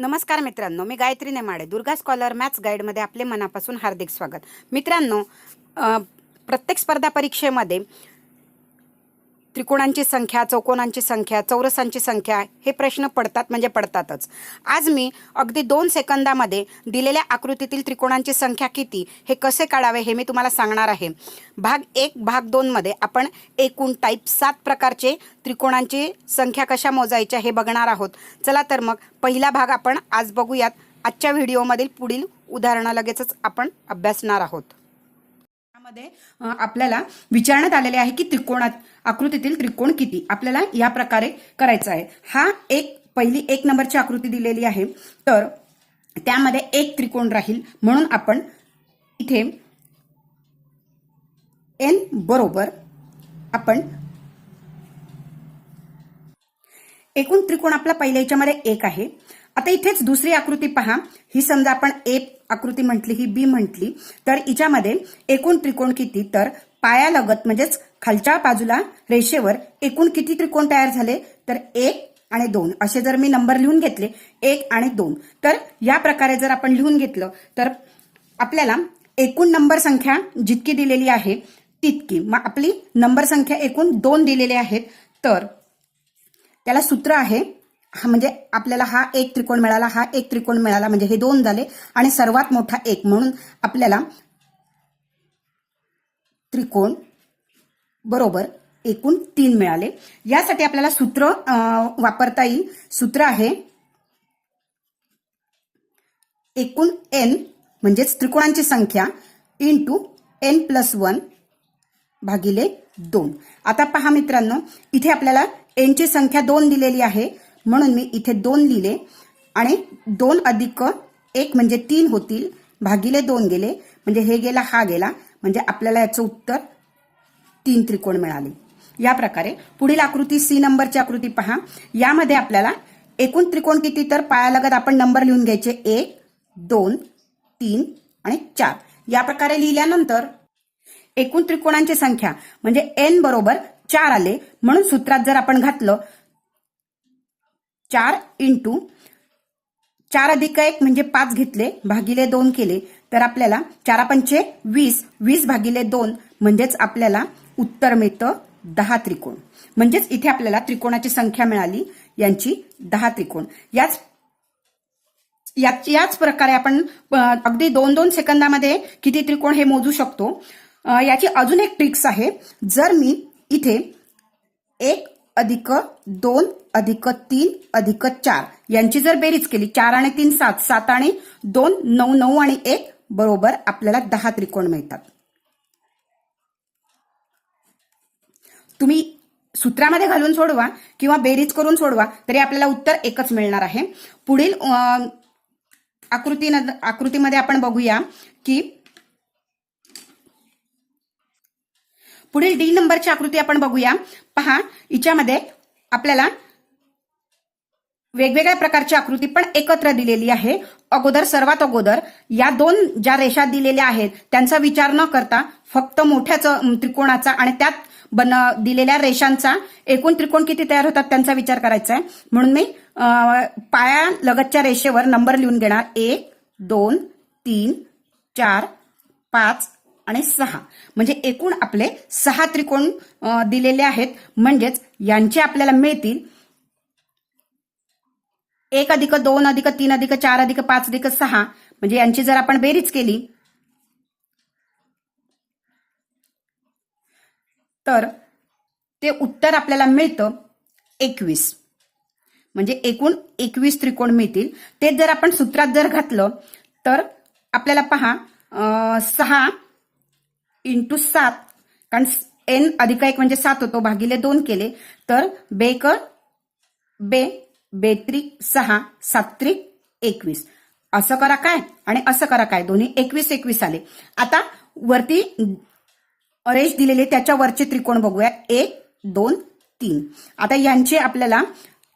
नमस्कार मित्रांनो मी गायत्री नेमाडे दुर्गा स्कॉलर मॅथ्स गाईडमध्ये आपले मनापासून हार्दिक स्वागत. मित्रांनो प्रत्येक स्पर्धा परीक्षेमध्ये त्रिकोणांची संख्या चौकोनांची संख्या चौरसांची संख्या हे प्रश्न पडतात म्हणजे पडतातच. आज मी अगदी दोन सेकंदामध्ये दिलेल्या आकृतीतील त्रिकोणांची संख्या किती हे कसे काढावे हे मी तुम्हाला सांगणार आहे. भाग एक भाग दोनमध्ये आपण एकूण टाईप सात प्रकारचे त्रिकोणांची संख्या कशा मोजायच्या हे बघणार आहोत. चला तर मग पहिला भाग आपण आज बघूयात. आजच्या व्हिडिओमधील पुढील उदाहरणं लगेचच आपण अभ्यासणार आहोत. मध्ये आपल्याला विचारण्यात आलेले आहे की त्रिकोणात आकृतीतील त्रिकोण किती? आपल्याला या प्रकारे करायचा आहे. हा एक पहिली एक नंबरची आकृती दिलेली आहे. तर त्यामध्ये एक त्रिकोण राहील. म्हणून आपण इथे एन बरोबर आपण एकूण त्रिकोण आपला पहिल्या याच्यामध्ये एक आहे. आता इथेच दुसरी आकृती पहा. ही समजा आपण ए आकृती म्हटली ही बी म्हटली तर हिच्यामध्ये एकूण त्रिकोण किती? तर पायालगत म्हणजेच खालच्या बाजूला रेषेवर एकूण किती त्रिकोण तयार झाले? तर एक आणि दोन. असे जर मी नंबर लिहून घेतले एक आणि दोन. तर या प्रकारे जर आपण लिहून घेतलं तर आपल्याला एकूण नंबर संख्या जितकी दिलेली आहे तितकी. मग आपली नंबर संख्या एकूण दोन दिलेले आहेत. तर त्याला सूत्र आहे म्हणजे आपल्याला हा एक त्रिकोण मिळाला हा एक त्रिकोण मिळाला म्हणजे हे दोन झाले. आणि सर्वात मोठा एक म्हणून आपल्याला त्रिकोण बरोबर एकूण तीन मिळाले. यासाठी आपल्याला सूत्र वापरता येईल. सूत्र आहे एकूण एन म्हणजेच त्रिकोणांची संख्या इंटू एन प्लस वन भागिले दोन. आता पहा मित्रांनो इथे आपल्याला एनची संख्या दोन दिलेली आहे. म्हणून मी इथे दोन लिहिले आणि दोन अधिक एक म्हणजे तीन होतील. भागिले दोन गेले. म्हणजे हे गेला हा गेला. म्हणजे आपल्याला याचं उत्तर तीन त्रिकोण मिळाले. या प्रकारे पुढील आकृती सी नंबरची आकृती पहा. यामध्ये आपल्याला एकूण त्रिकोण किती तर पायालगत आपण नंबर लिहून घ्यायचे. एक दोन तीन आणि चार. या प्रकारे लिहिल्यानंतर एकूण त्रिकोणांची संख्या म्हणजे एन बरोबर चार आले. म्हणून सूत्रात जर आपण घातलं चार इंटू चार अधिक एक म्हणजे पाच घेतले भागिले दोन केले. तर आपल्याला चारा पंचे वीस वीस भागिले दोन म्हणजेच आपल्याला उत्तर मिळतं दहा त्रिकोण. म्हणजेच इथे आपल्याला त्रिकोणाची संख्या मिळाली यांची दहा त्रिकोण. याच याच याच प्रकारे आपण अगदी दोन दोन सेकंदामध्ये किती त्रिकोण हे मोजू शकतो. याची अजून एक ट्रिक्स आहे. जर मी इथे एक अधिक दोन अधिक तीन अधिक चार. यांची जर बेरीज केली चार आणि तीन सात. सात आणि दोन नऊ नऊ आणि एक बरोबर आपल्याला दहा त्रिकोण मिळतात. तुम्ही सूत्रामध्ये घालून सोडवा किंवा बेरीज करून सोडवा तरी आपल्याला उत्तर एकच मिळणार आहे. पुढील आकृती आकृतीमध्ये आपण बघूया की पुढील डी नंबरची आकृती आपण बघूया. पहा हिच्यामध्ये आपल्याला वेगवेगळ्या प्रकारची आकृती पण एकत्र दिलेली आहे. अगोदर सर्वात अगोदर या दोन ज्या रेषा दिलेल्या आहेत त्यांचा विचार न करता फक्त मोठ्याच त्रिकोणाचा आणि त्यात बन दिलेल्या रेषांचा एकूण त्रिकोण किती तयार होतात त्यांचा विचार करायचा आहे. म्हणून मी पाया लगतच्या रेषेवर नंबर लिहून घेणार. एक दोन तीन चार पाच आणि सहा. म्हणजे एकूण आपले सहा त्रिकोण दिलेले आहेत. म्हणजेच यांचे आपल्याला मिळतील एक अधिक दोन अधिक तीन अधिक चार अधिक पाच अधिक सहा. म्हणजे यांची जर आपण बेरीज केली तर ते उत्तर आपल्याला मिळतं एकवीस. म्हणजे एकूण एकवीस त्रिकोण मिळतील. ते जर आपण सूत्रात जर घातलं तर आपल्याला पहा सहा इंटू सात कारण एन अधिक एक म्हणजे सात होतो भागिले दोन केले तर बेक बे बेत्रिक सहा सात्रिक एकवीस. असं करा काय? आणि असं करा काय? दोन्ही एकवीस एकवीस आले. आता वरती रेष दिलेली आहे, त्याच्या वरचे त्रिकोण बघूया. एक दोन तीन. आता यांचे आपल्याला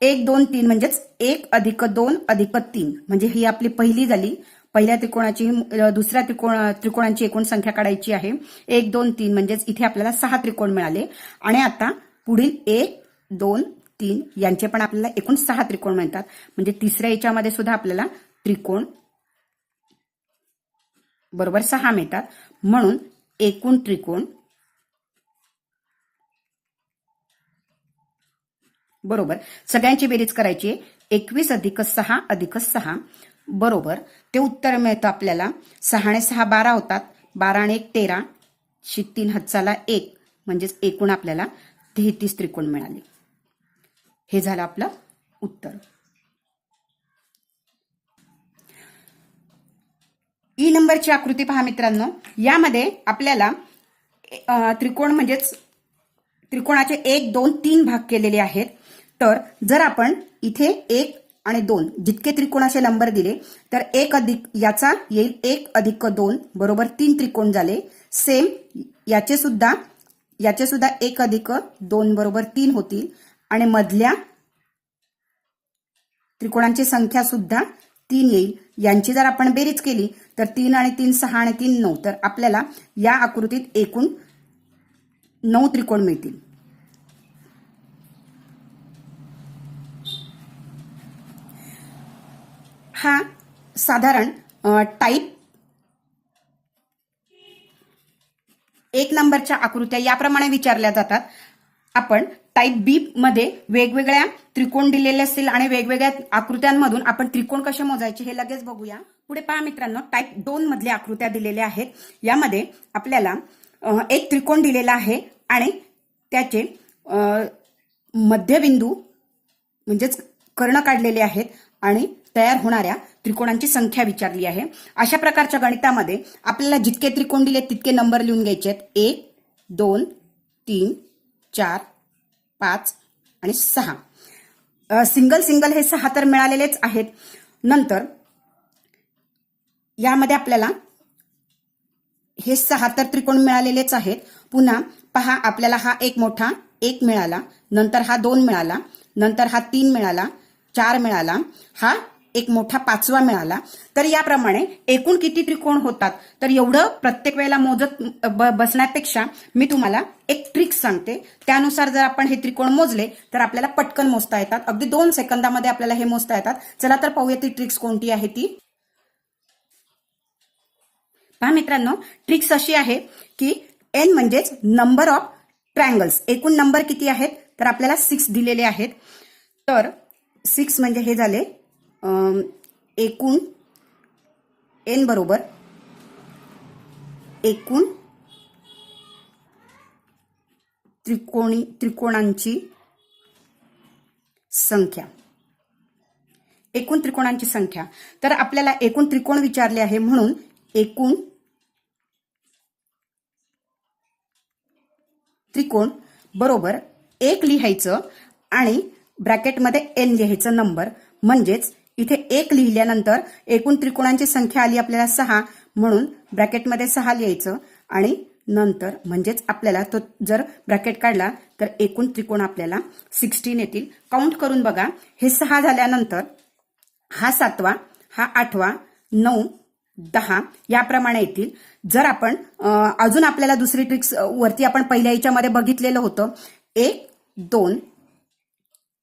एक दोन तीन म्हणजेच एक अधिक दोन अधिक तीन. म्हणजे ही आपली पहिली झाली. पहिल्या त्रिकोणाची दुसऱ्या त्रिकोण त्रिकोणांची एकूण संख्या काढायची आहे. एक दोन तीन म्हणजेच इथे आपल्याला सहा त्रिकोण मिळाले. आणि आता पुढील एक दोन तीन यांचे पण आपल्याला एकूण सहा त्रिकोण मिळतात. म्हणजे तिसऱ्या याच्यामध्ये सुद्धा आपल्याला त्रिकोण बरोबर सहा मिळतात. म्हणून एकूण त्रिकोण बरोबर. सगळ्यांची बेरीज करायची एकवीस अधिक सहा अधिक सहा बरोबर. ते उत्तर मिळतं आपल्याला. सहाणे सहा बारा होतात. बारा आणि एक तेरा. शी तीन हत्साला एक. म्हणजेच एकूण आपल्याला तेहतीस त्रिकोण मिळाले. हे झालं आपलं उत्तर. E ई नंबरची आकृती पहा मित्रांनो. यामध्ये आपल्याला त्रिकोण म्हणजेच त्रिकोणाचे एक दोन तीन भाग केलेले आहेत. तर जर आपण इथे एक आणि दोन जितके त्रिकोणाचे नंबर दिले तर एक अधिक याचा येईल एक अधिक दोन बरोबर तीन त्रिकोण झाले. सेम याचे सुद्धा याचे सुद्धा एक अधिक दोन बरोबर तीन होतील. आणि मधल्या त्रिकोणांची संख्या सुद्धा तीन येईल. यांची जर आपण बेरीज केली तर तीन आणि तीन सहा आणि तीन नऊ तर आपल्याला या आकृतीत एकूण नऊ त्रिकोण मिळतील. हा साधारण टाईप एक नंबरच्या आकृत्या याप्रमाणे विचारल्या जातात. आपण टाईप बी मध्ये वेगवेगळ्या त्रिकोण दिलेले असतील आणि वेगवेगळ्या आकृत्यांमधून आपण त्रिकोण कसे मोजायचे हे लगेच बघूया. पुढे पहा मित्रांनो टाईप दोन मधल्या आकृत्या दिलेल्या आहेत. यामध्ये आपल्याला एक त्रिकोण दिलेला आहे आणि त्याचे मध्यबिंदू म्हणजेच कर्ण काढलेले आहेत आणि तयार होणाऱ्या त्रिकोणांची संख्या विचारली आहे. अशा प्रकारच्या गणितामध्ये आपल्याला जितके त्रिकोण दिले तितके नंबर लिहून घ्यायचे आहेत. एक दोन तीन चार पाच आणि सहा. सिंगल सिंगल हे सहा तर मिळालेलेच आहेत. नंतर यामध्ये आपल्याला हे सहा तर त्रिकोण मिळालेलेच आहेत. पुन्हा पहा आपल्याला हा एक मोठा एक मिळाला. नंतर हा दोन मिळाला. नंतर हा तीन मिळाला. चार मिळाला. हा एक मोठा पाचवा मिळाला. तर याप्रमाणे एकूण किती त्रिकोण होतात? तर एवढं प्रत्येक वेळेला मोजत ब- बसण्यापेक्षा मी तुम्हाला एक ट्रिक सांगते. त्यानुसार जर आपण हे त्रिकोण मोजले तर आपल्याला पटकन मोजता येतात. अगदी दोन सेकंदामध्ये आपल्याला हे मोजता येतात. चला तर पाहूया ती ट्रिक्स कोणती आहे ती. पहा मित्रांनो ट्रिक्स अशी आहे की एन म्हणजेच नंबर ऑफ ट्रँगल्स एकूण नंबर किती आहेत? तर आपल्याला सिक्स दिलेले आहेत. तर सिक्स म्हणजे हे झाले एकूण एन बरोबर एकूण त्रिकोणी त्रिकोणांची संख्या. एकूण त्रिकोणांची संख्या. तर आपल्याला एकूण त्रिकोण विचारले आहे म्हणून एकूण त्रिकोण बरोबर एक लिहायचं आणि ब्रॅकेटमध्ये एन लिहायचं नंबर म्हणजेच इथे एक लिहिल्यानंतर एकूण त्रिकोणांची संख्या आली आपल्याला सहा म्हणून ब्रॅकेटमध्ये सहा लिहायचं. आणि नंतर म्हणजेच आपल्याला तो जर ब्रॅकेट काढला तर एकूण त्रिकोण आपल्याला सिक्स्टीन येतील. काउंट करून बघा. हे सहा झाल्यानंतर हा सातवा हा आठवा नऊ दहा याप्रमाणे येतील. जर आपण अजून आपल्याला दुसरी ट्रिक्स वरती आपण पहिल्या याच्यामध्ये बघितलेलं होतं. एक दोन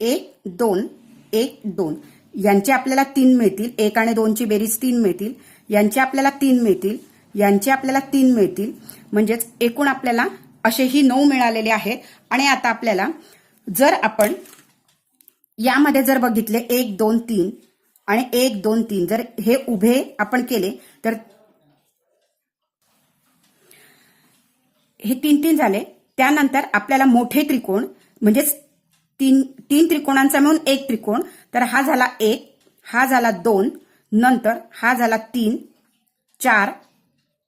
एक दोन एक दोन. यांचे आपल्याला तीन मिळतील. एक आणि दोनची बेरीज तीन मिळतील. यांचे आपल्याला तीन मिळतील. यांचे आपल्याला तीन मिळतील. म्हणजेच एकूण आपल्याला असेही नऊ मिळालेले आहेत. आणि आता आपल्याला जर आपण यामध्ये जर बघितले एक दोन तीन आणि एक दोन तीन जर हे उभे आपण केले तर हे तीन तीन झाले. त्यानंतर आपल्याला मोठे त्रिकोण म्हणजेच तीन तीन त्रिकोणांचा मिळून एक त्रिकोण. तर हा झाला एक हा झाला दोन नंतर हा झाला तीन चार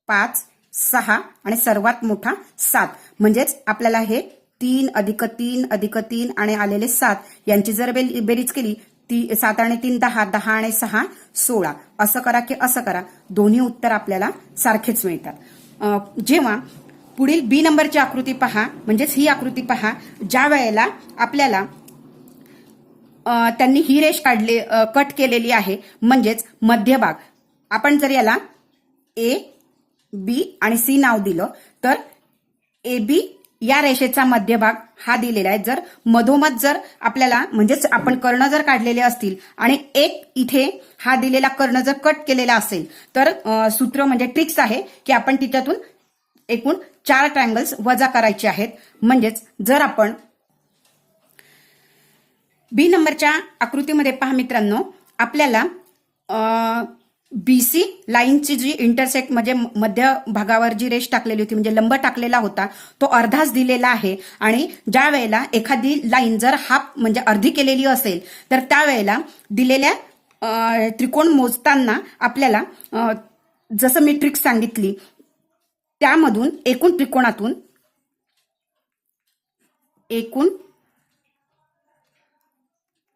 पाच सहा आणि सर्वात मोठा सात. म्हणजेच आपल्याला हे तीन अधिक तीन अधिक तीन आणि आलेले सात यांची जर बेरीज केली ती सात आणि तीन दहा दहा आणि सहा सोळा. असं करा की असं करा. दोन्ही उत्तर आपल्याला सारखेच मिळतात. जेव्हा पुढील बी नंबरची आकृती पहा. म्हणजेच ही आकृती पहा. ज्या वेळेला आपल्याला त्यांनी ही रेष काढले कट केलेली आहे म्हणजेच मध्यभाग. आपण जर याला ए बी आणि सी नाव दिलं तर ए बी या रेषेचा मध्यभाग हा दिलेला आहे. जर मधोमध जर आपल्याला म्हणजेच आपण कर्ण जर काढलेले असतील आणि एक इथे हा दिलेला कर्ण जर कट केलेला असेल तर सूत्र म्हणजे ट्रिक्स आहे की आपण तिच्यातून एकूण चार ट्रँगल्स वजा करायचे आहेत. म्हणजेच जर आपण बी नंबरच्या आकृतीमध्ये पहा मित्रांनो आपल्याला बीसी लाईनची जी इंटरसेक्ट म्हणजे मध्य भागावर जी रेष टाकलेली होती म्हणजे लंब टाकलेला होता तो अर्धाच दिलेला आहे. आणि ज्या वेळेला एखादी लाईन जर हाफ म्हणजे अर्धी केलेली असेल तर त्यावेळेला दिलेल्या त्रिकोण मोजताना आपल्याला जसं मी ट्रिक सांगितली त्यामधून एकूण त्रिकोणातून एकूण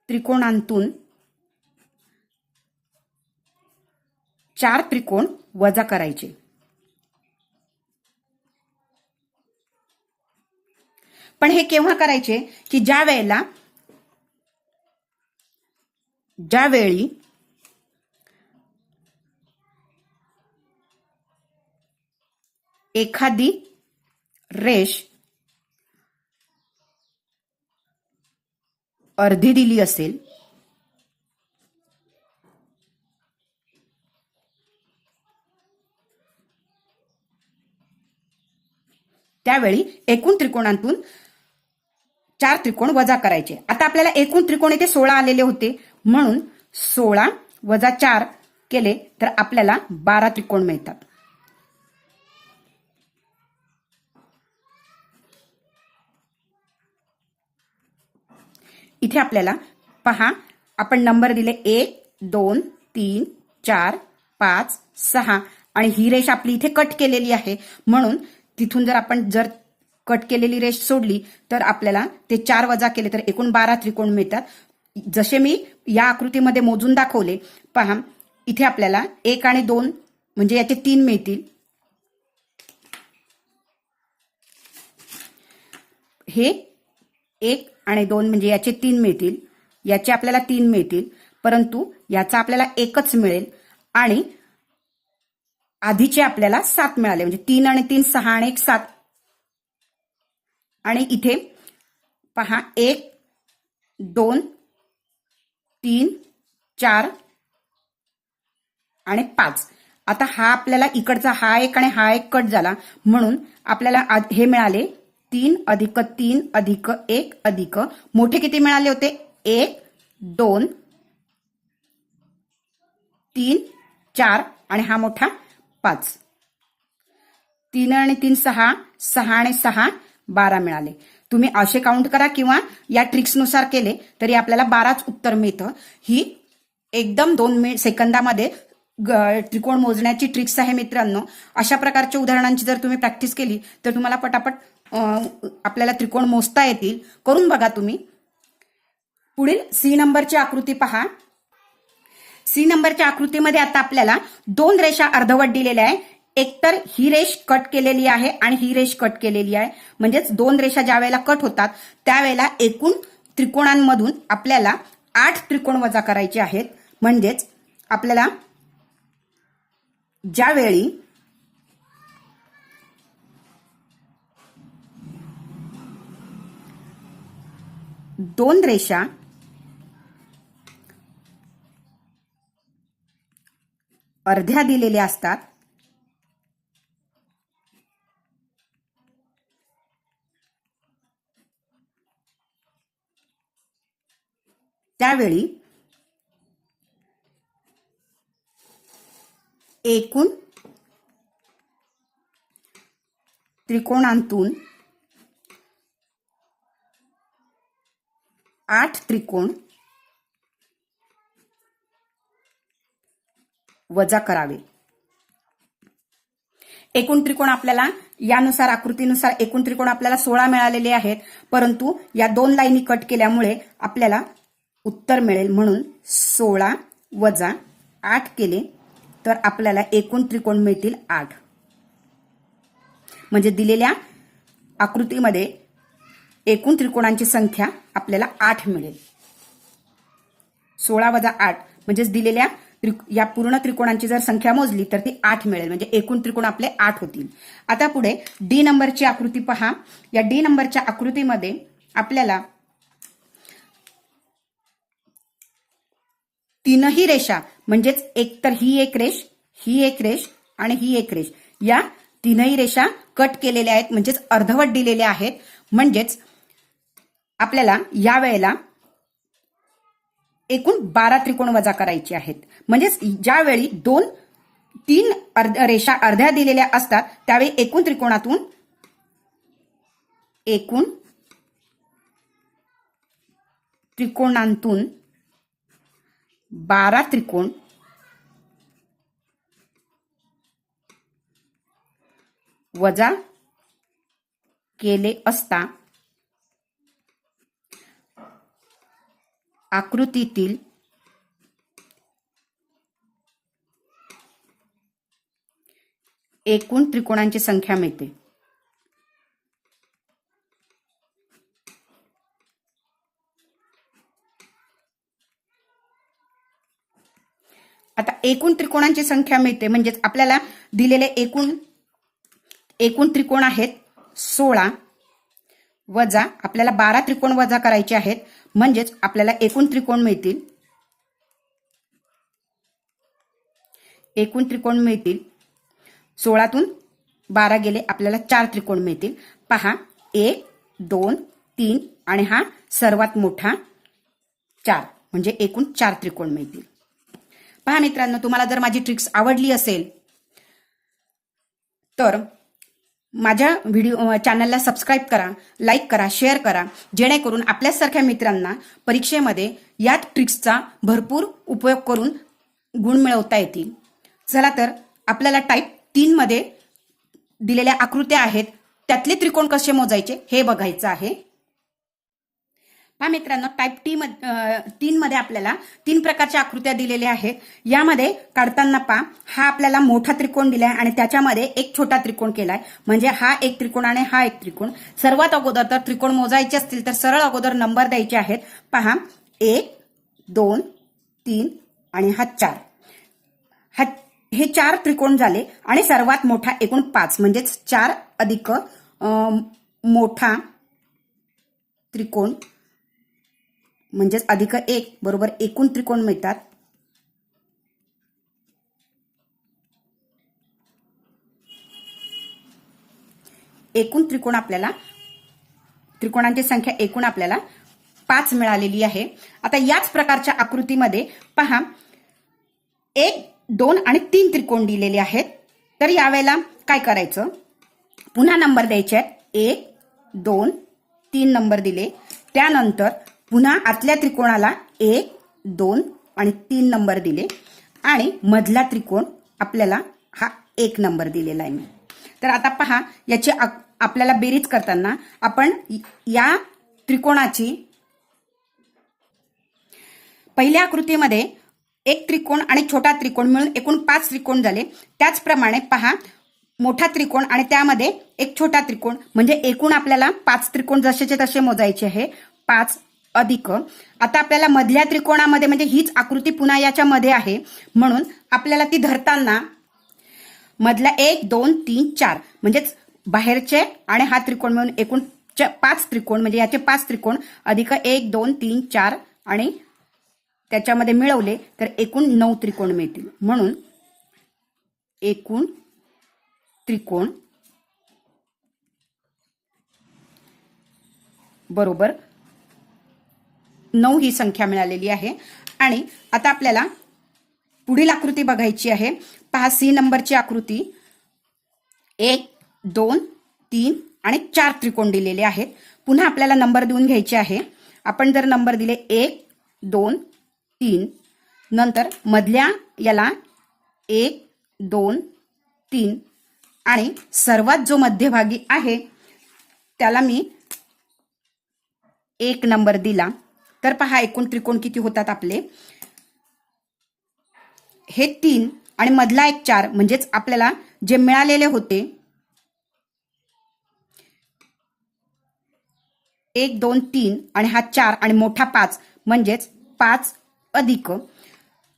त्रिकोणांतून चार त्रिकोण वजा करायचे. पण हे केव्हा करायचे? की ज्या वेळेला ज्यावेळी एखादी रेष अर्धी दिली असेल त्यावेळी एकूण त्रिकोणांतून चार त्रिकोण वजा करायचे. आता आपल्याला एकूण त्रिकोण इथे सोळा आलेले होते. म्हणून सोळा वजा चार केले तर आपल्याला बारा त्रिकोण मिळतात. इथे आपल्याला पहा आपण नंबर दिले एक दोन तीन चार पाच सहा. आणि ही रेष आपली इथे कट केलेली आहे. म्हणून तिथून जर आपण जर कट केलेली रेष सोडली तर आपल्याला ते चार वजा केले तर एकूण बारा त्रिकोण मिळतात. जसे मी या आकृतीमध्ये मोजून दाखवले पहा इथे आपल्याला एक आणि दोन म्हणजे याचे तीन मिळतील. हे एक आणि दोन म्हणजे याचे तीन मिळतील. याचे आपल्याला तीन मिळतील. परंतु याचा आपल्याला एकच मिळेल आणि आधीचे आपल्याला सात मिळाले. म्हणजे तीन आणि तीन सहा आणि एक सात. आणि इथे पहा एक दोन तीन चार आणि पाच. आता हा आपल्याला इकडचा हा एक आणि हा एक कट झाला. म्हणून आपल्याला हे मिळाले तीन अधिक तीन अधिक एक अधिक. मोठे किती मिळाले होते? एक दोन तीन चार आणि हा मोठा पाच. तीन आणि तीन सहा सहा आणि सहा बारा मिळाले. तुम्ही असे काउंट करा किंवा या ट्रिक्सनुसार केले तरी आपल्याला बाराच उत्तर मिळतं. ही एकदम दोन मिनिट सेकंदामध्ये ग- त्रिकोण मोजण्याची ट्रिक्स आहे मित्रांनो. अशा प्रकारच्या उदाहरणांची जर तुम्ही प्रॅक्टिस केली तर तुम्हाला पटापट आपल्याला त्रिकोण मोजता येतील. करून बघा तुम्ही. पुढील सी नंबरची आकृती पहा. सी नंबरच्या आकृतीमध्ये आता आपल्याला दोन रेषा अर्धवट दिलेल्या आहे एकतर ही रेष कट केलेली आहे आणि ही रेष कट केलेली आहे. म्हणजेच दोन रेषा ज्या वेळेला कट होतात त्यावेळेला एकूण त्रिकोणांमधून आपल्याला आठ त्रिकोण वजा करायचे आहेत. म्हणजेच आपल्याला ज्यावेळी दोन रेषा. अर्ध्या दिलेल्या असतात. त्यावेळी एकूण त्रिकोणांतून आठ त्रिकोण वजा करावे. एकूण त्रिकोण आपल्याला यानुसार आकृतीनुसार एकूण त्रिकोण आपल्याला सोळा मिळालेले आहेत परंतु या दोन लाईनी कट केल्यामुळे आपल्याला उत्तर मिळेल. म्हणून सोळा वजा आठ केले तर आपल्याला एकूण त्रिकोण मिळतील आठ. म्हणजे दिलेल्या आकृतीमध्ये एकूण त्रिकोणांची संख्या आपल्याला आठ मिळेल. सोळा वजा आठ म्हणजेच दिलेल्या या पूर्ण त्रिकोणांची जर संख्या मोजली तर ती आठ मिळेल. म्हणजे एकूण त्रिकोण आपले आठ होतील. आता पुढे डी नंबरची आकृती पहा. या डी नंबरच्या आकृतीमध्ये आपल्याला तीनही रेषा म्हणजेच एक तर ही एक रेष ही एक रेष आणि ही एक रेष या तीनही रेषा कट केलेल्या आहेत म्हणजेच अर्धवट दिलेल्या आहेत. म्हणजेच आपल्याला या वेळेला एकूण बारा त्रिकोण वजा करायचे आहेत. म्हणजेच ज्यावेळी दोन तीन अर्ध रेषा अर्ध्या दिलेल्या असतात त्यावेळी एकूण त्रिकोणातून एकूण त्रिकोणांतून बारा त्रिकोण वजा केले असता आकृतीतील एकूण त्रिकोणांची संख्या मिळते. आता एकूण त्रिकोणांची संख्या मिळते म्हणजेच आपल्याला दिलेले एकूण एकूण त्रिकोण आहेत सोळा. वजा आपल्याला बारा त्रिकोण वजा करायचे आहेत म्हणजेच आपल्याला एकूण त्रिकोण मिळतील. एकूण त्रिकोण मिळतील. सोळातून बारा गेले आपल्याला चार त्रिकोण मिळतील. पहा एक दोन तीन आणि हा सर्वात मोठा चार म्हणजे एकूण चार त्रिकोण मिळतील. पहा मित्रांनो तुम्हाला जर माझी ट्रिक्स आवडली असेल तर माझ्या व्हिडिओ चॅनलला सबस्क्राईब करा लाईक करा शेअर करा. जेणेकरून आपल्यासारख्या मित्रांना परीक्षेमध्ये या ट्रिक्सचा भरपूर उपयोग करून गुण मिळवता येतील. चला तर आपल्याला टाईप तीनमध्ये दिलेल्या आकृत्या आहेत. त्यातले त्रिकोण कसे मोजायचे हे बघायचं आहे. पहा मित्रांनो टाईप टी तीन मध्ये आपल्याला तीन प्रकारच्या आकृत्या दिलेल्या आहेत. यामध्ये काढताना पहा हा आपल्याला मोठा त्रिकोण दिलाय आणि त्याच्यामध्ये एक छोटा त्रिकोण केलाय. म्हणजे हा एक त्रिकोण आणि हा एक त्रिकोण. सर्वात अगोदर तर त्रिकोण मोजायचे असतील तर सरळ अगोदर नंबर द्यायचे आहेत. पहा एक दोन तीन आणि हा चार. हा हे चार त्रिकोण झाले आणि सर्वात मोठा एकूण पाच. म्हणजेच चार अधिक मोठा त्रिकोण म्हणजेच अधिक एक बरोबर एकूण त्रिकोण मिळतात. एकूण त्रिकोण आपल्याला त्रिकोणांची संख्या एकूण आपल्याला पाच मिळालेली आहे. आता याच प्रकारच्या आकृतीमध्ये पहा एक दोन आणि तीन त्रिकोण दिलेले आहेत. तर यावेळेला काय करायचं? पुन्हा नंबर द्यायचे आहेत. एक दोन तीन नंबर दिले. त्यानंतर पुन्हा आतल्या त्रिकोणाला एक दोन आणि तीन नंबर दिले. आणि मधला त्रिकोण आपल्याला हा एक नंबर दिलेला आहे. मी तर आता पहा याची आपल्याला बेरीज करताना आपण या त्रिकोणाची पहिल्या आकृतीमध्ये एक त्रिकोण आणि छोटा त्रिकोण मिळून एकूण पाच त्रिकोण झाले. त्याचप्रमाणे पहा मोठा त्रिकोण आणि त्यामध्ये एक छोटा त्रिकोण. म्हणजे एकूण आपल्याला पाच त्रिकोण जसेचे तसे मोजायचे आहे. पाच अधिक. आता आपल्याला मधल्या त्रिकोणामध्ये म्हणजे हीच आकृती पुन्हा याच्या मध्ये आहे. म्हणून आपल्याला ती धरताना मधला एक दोन तीन चार म्हणजेच बाहेरचे आणि हा त्रिकोण मिळून एकूण च- पाच त्रिकोण म्हणजे याचे पाच त्रिकोण अधिक एक दोन तीन चार आणि त्याच्यामध्ये मिळवले तर एकूण नऊ त्रिकोण मिळतील. म्हणून एकूण त्रिकोण बरोबर नऊ ही संख्या मिळालेली आहे. आणि आता आपल्याला पुढील आकृती बघायची आहे. पहा सी नंबरची आकृती. एक दोन तीन आणि चार त्रिकोण दिलेले आहेत. पुन्हा आपल्याला नंबर देऊन घ्यायचे आहे. आपण जर नंबर दिले एक दोन तीन नंतर मधल्या याला एक दोन तीन आणि सर्वात जो मध्यभागी आहे त्याला मी एक नंबर दिला. तर पहा एकूण त्रिकोण किती होतात आपले? हे तीन आणि मधला एक चार म्हणजेच आपल्याला जे मिळालेले होते एक दोन तीन आणि हा चार आणि मोठा पाच म्हणजेच पाच अधिक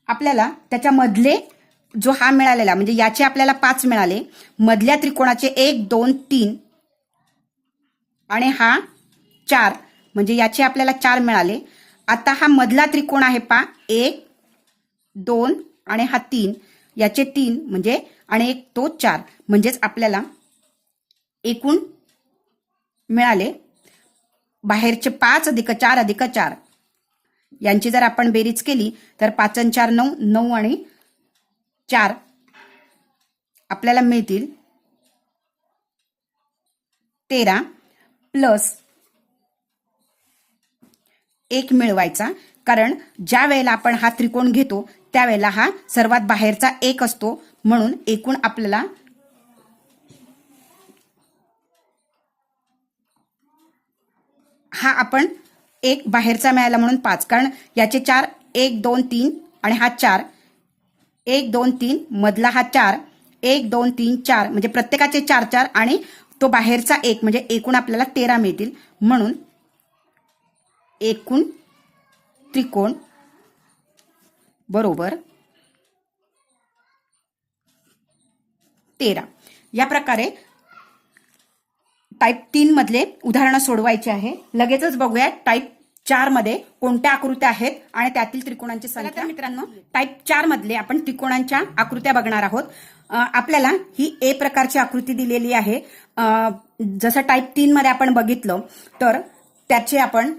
आपल्याला त्याच्यामधले जो हा मिळालेला म्हणजे याचे आपल्याला पाच मिळाले. मधल्या त्रिकोणाचे एक दोन तीन आणि हा चार. म्हणजे याचे आपल्याला चार मिळाले. आता हा मधला त्रिकोण आहे पा एक दोन आणि हा तीन. याचे तीन म्हणजे आणि एक तो चार. म्हणजेच आपल्याला एकूण मिळाले. बाहेरचे पाच अधिक चार अधिक चार. यांची जर आपण बेरीज केली तर पाच आणि चार नऊ नऊ आणि चार आपल्याला मिळतील तेरा प्लस एक मिळवायचा. कारण ज्या वेळेला आपण हा त्रिकोण घेतो त्यावेळेला हा सर्वात बाहेरचा एक असतो. म्हणून एकूण आपल्याला हा आपण एक बाहेरचा मिळाला म्हणून पाच. कारण याचे चार एक दोन तीन आणि हा चार. एक दोन तीन मधला हा चार. एक दोन तीन चार. म्हणजे प्रत्येकाचे चार चार आणि तो बाहेरचा एक. म्हणजे एकूण आपल्याला तेरा मिळतील. म्हणून एकूण त्रिकोण बरोबर तेरा. या प्रकारे टाईप तीन मधले उदाहरणं सोडवायचे आहे. लगेचच बघूया टाईप चारमध्ये कोणत्या आकृत्या आहेत आणि त्यातील त्रिकोणांची संख्या. मित्रांनो. टाईप चार मधले आपण त्रिकोणांच्या आकृत्या बघणार आहोत. आपल्याला ही ए प्रकारची आकृती दिलेली आहे. जसं टाईप तीन मध्ये आपण बघितलं तर त्याचे आपण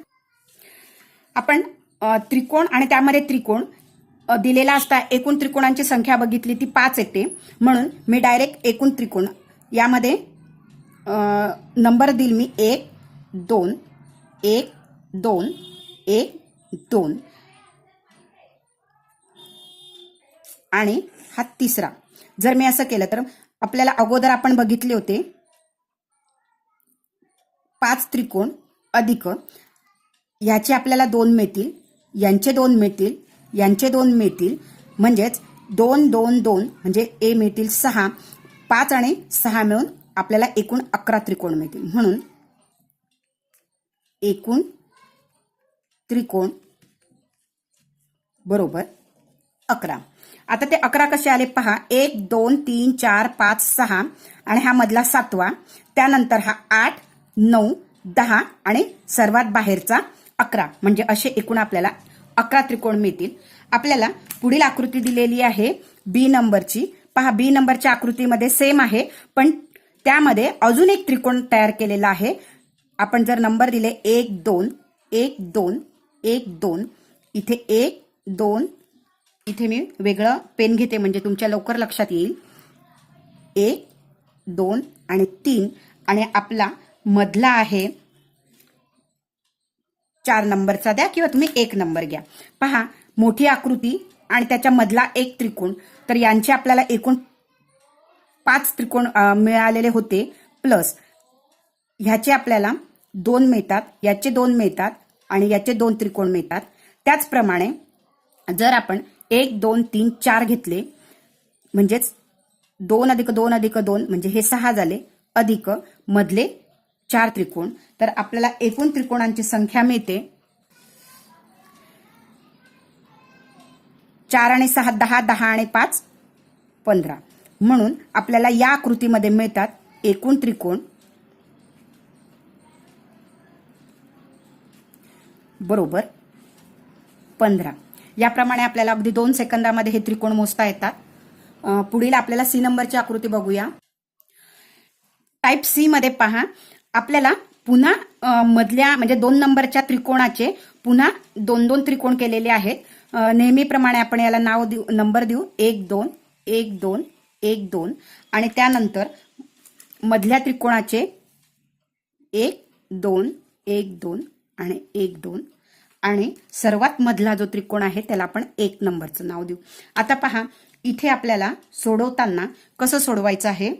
आपण त्रिकोण आणि त्यामध्ये त्रिकोण दिलेला असता. एकूण त्रिकोणांची संख्या बघितली ती पाच येते. म्हणून मी डायरेक्ट एकूण त्रिकोण यामध्ये नंबर देईल मी एक दोन एक दोन एक दोन. आणि हा तिसरा. जर मी असं केलं तर आपल्याला अगोदर आपण बघितले होते पाच त्रिकोण अधिक याचे आपल्याला दोन मिळतील. यांचे दोन मिळतील. यांचे दोन मिळतील. म्हणजेच दोन दोन दोन म्हणजे ए मिळतील सहा. पाच आणि सहा मिळून आपल्याला एकूण अकरा त्रिकोण मिळतील. म्हणून एकूण त्रिकोण बरोबर अकरा. आता ते अकरा कसे आले पहा. एक दोन तीन चार पाच सहा आणि हा मधला सातवा. त्यानंतर हा आठ नऊ दहा आणि सर्वात बाहेरचा अकरा म्हणजे असे एकूण आपल्याला अकरा त्रिकोण मिळतील. आपल्याला पुढील आकृती दिलेली आहे बी नंबरची पहा बी नंबरच्या आकृतीमध्ये सेम आहे पण त्यामध्ये अजून एक त्रिकोण तयार केलेला आहे. आपण जर नंबर दिले एक दोन एक दोन एक दोन इथे एक दोन इथे मी वेगळं पेन घेते म्हणजे तुमच्या लवकर लक्षात येईल. एक दोन आणि तीन आणि आपला मधला आहे चार नंबरचा द्या किंवा तुम्ही एक नंबर घ्या. पहा मोठी आकृती आणि त्याच्या मधला एक त्रिकोण. तर यांचे आपल्याला एकूण पाच त्रिकोण मिळालेले होते. प्लस ह्याचे आपल्याला दोन मिळतात याचे दोन मिळतात आणि याचे दोन त्रिकोण मिळतात. त्याचप्रमाणे जर आपण एक दोन तीन चार घेतले म्हणजेच दोन अधिक दोन अधिक दोन म्हणजे हे सहा झाले. अधिक मधले चार त्रिकोण. तर आपल्याला एकूण त्रिकोणांची संख्या मिळते. चार आणि सहा दहा दहा आणि पाच पंधरा. म्हणून आपल्याला या आकृतीमध्ये मिळतात एकूण त्रिकोण. बरोबर. पंधरा. याप्रमाणे आपल्याला अगदी दोन सेकंदामध्ये हे त्रिकोण मोजता येतात. पुढील आपल्याला सी नंबरची आकृती बघूया. टाईप सी मध्ये पहा. आपल्याला पुन्हा मधल्या म्हणजे दोन नंबरच्या त्रिकोणाचे पुन्हा दोन दोन त्रिकोण केलेले आहेत. नेहमीप्रमाणे आपण याला नाव देऊ नंबर देऊ. एक दोन एक दोन एक दोन. आणि त्यानंतर मधल्या त्रिकोणाचे एक दोन एक दोन आणि एक दोन. आणि सर्वात मधला जो त्रिकोण आहे त्याला आपण एक नंबरचं नाव देऊ. आता पहा इथे आपल्याला सोडवताना कसं सोडवायचं आहे?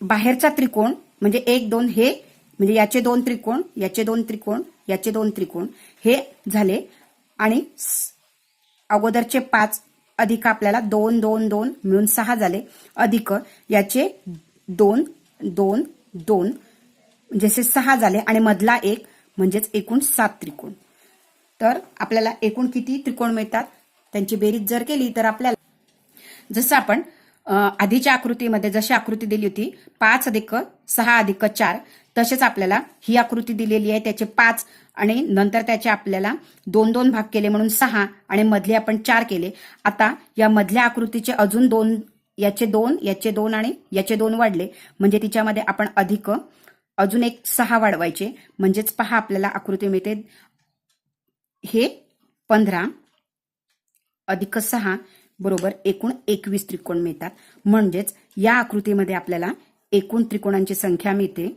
बाहेरचा त्रिकोण म्हणजे एक दोन हे म्हणजे याचे दोन त्रिकोण याचे दोन त्रिकोण याचे दोन त्रिकोण हे झाले. आणि अगोदरचे पाच अधिक आपल्याला दोन दोन दोन मिळून सहा झाले. अधिक याचे दोन दोन दोन म्हणजे जसे सहा झाले. आणि मधला एक म्हणजेच एकूण सात त्रिकोण. तर आपल्याला एकूण किती त्रिकोण मिळतात? त्यांची बेरीज जर केली तर आपल्याला जसं आपण आधीच्या आकृतीमध्ये जशी आकृती दिली होती पाच अधिक सहा अधिक चार तसेच आपल्याला ही आकृती दिलेली आहे त्याचे पाच आणि नंतर त्याचे आपल्याला दोन दोन भाग केले म्हणून सहा आणि मधले आपण चार केले. आता या मधल्या आकृतीचे अजून दोन याचे दोन याचे दोन आणि याचे दोन वाढले. म्हणजे तिच्यामध्ये आपण अधिक अजून एक सहा वाढवायचे. म्हणजेच पहा आपल्याला आकृती मिळते. हे पंधरा अधिक सहा बरोबर एकूण एकवीस त्रिकोण मिळतात. म्हणजेच या आकृतीमध्ये आपल्याला एकूण त्रिकोणांची संख्या मिळते.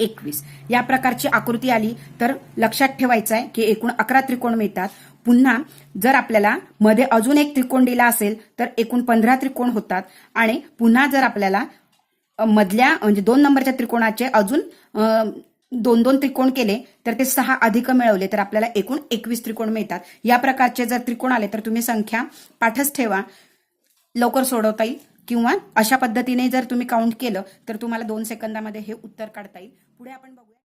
एकवीस. या प्रकारची आकृती आली तर लक्षात ठेवायचं आहे की एकूण अकरा त्रिकोण मिळतात. पुन्हा जर आपल्याला मध्ये अजून एक त्रिकोण दिला असेल तर एकूण पंधरा त्रिकोण होतात. आणि पुन्हा जर आपल्याला मधल्या म्हणजे दोन नंबरच्या त्रिकोणाचे अजून दोन दोन त्रिकोण केले तर ते सहा अधिक मिळवले तर आपल्याला एकूण एकवीस त्रिकोण मिळतात. या प्रकारचे जर त्रिकोण आले तर तुम्ही संख्या पाठच ठेवा लवकर सोडवता येईल. किंवा अशा पद्धतीने जर तुम्ही काउंट केलं तर तुम्हाला दोन सेकंदामध्ये हे उत्तर काढता येईल. पुढे आपण बघूया.